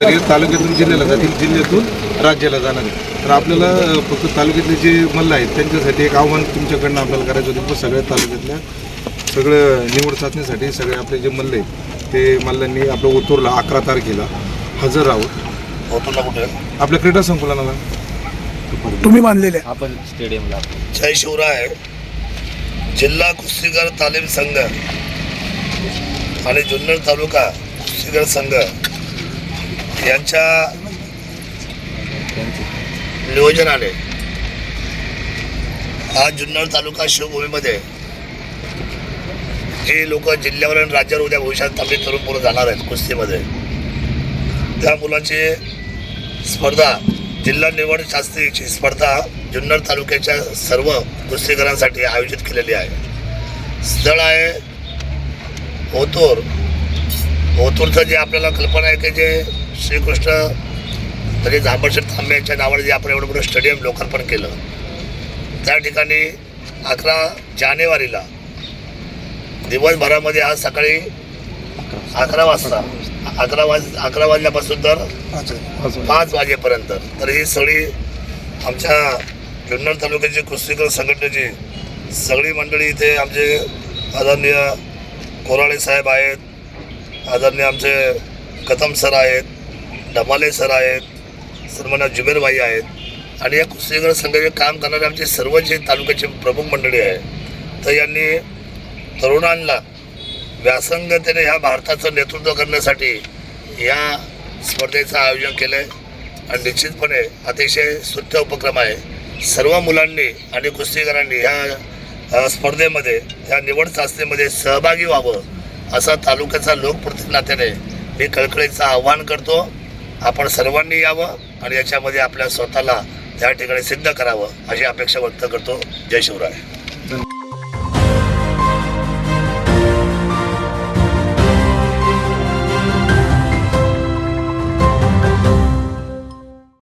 तर तालुक्यातून जिल्ह्याला जातील जिल्ह्यातून राज्याला जाणार आहे तर आपल्याला फक्त तालुक्यातले जे मल्ल आहेत त्यांच्यासाठी एक आव्हान तुमच्याकडनं आपल्याला करायचं होतं. की सगळ्या तालुक्यातल्या सगळं निवड चाचणीसाठी सगळे आपले जे मल्ल आहेत ते मल्लांनी आपलं ओतूरला अकरा तारखेला हजर राहून होतो कुठे? आपल्या क्रीडा संकुलनाला तुम्ही बांधलेले आपण स्टेडियमला. जय शिवराय. जिल्हा कुस्तीगीर तालीम संघ आणि जुन्नर तालुका कुस्तीगीर संघ. यांच्या नियोजनाने आज जुन्नर तालुका शिवभूमीमध्ये हे लोक जिल्ह्यावर आणि राज्यावर उद्या भविष्यात आपले तरुण पोरं जाणार आहेत कुस्तीमध्ये. त्या मुलाची स्पर्धा जिल्हा निवड शास्त्रीची स्पर्धा जुन्नर तालुक्याच्या सर्व कुस्तीकरांसाठी आयोजित केलेली आहे. स्थळ आहे ओतूर. ओतूरचं जे आपल्याला कल्पना आहे की जे श्रीकृष्ण म्हणजे झांबडशेठ थांबे यांच्या नावाने जे आपण एवढं मोठं स्टेडियम लोकार्पण केलं त्या ठिकाणी अकरा जानेवारीला दिवसभरामध्ये आज सकाळी अकरा वाजता अकरा वाज अकरा वाजल्यापासून तर पाच वाजेपर्यंत. तर ही सगळी आमच्या जुन्नर तालुक्याची कुस्तीकर संघटनेची सगळी मंडळी इथे आमचे आदरणीय कोराळे साहेब आहेत आदरणीय आमचे कदम सर आहेत डमाले सर आहेत सन्मान्य जुबेरबाई आहेत. आणि या कुस्तीगर संघाचे काम करणारे आमचे सर्व जे तालुक्याचे प्रमुख मंडळी आहे तर यांनी तरुणांना व्यासंगतेने ह्या भारताचं नेतृत्व करण्यासाठी या स्पर्धेचं आयोजन केलं आहे आणि निश्चितपणे अतिशय स्तुत्य उपक्रम आहे. सर्व मुलांनी आणि कुस्तीगरांनी ह्या स्पर्धेमध्ये ह्या निवड चाचणीमध्ये सहभागी व्हावं असा तालुक्याचा लोकप्रतिनिधी नात्याने मी कळकळीचं आव्हान करतो. आपण सर्वांनी यावं आणि याच्यामध्ये आपल्या स्वतःला त्या ठिकाणी सिद्ध करावं अशी अपेक्षा व्यक्त करतो. जय शिवराय.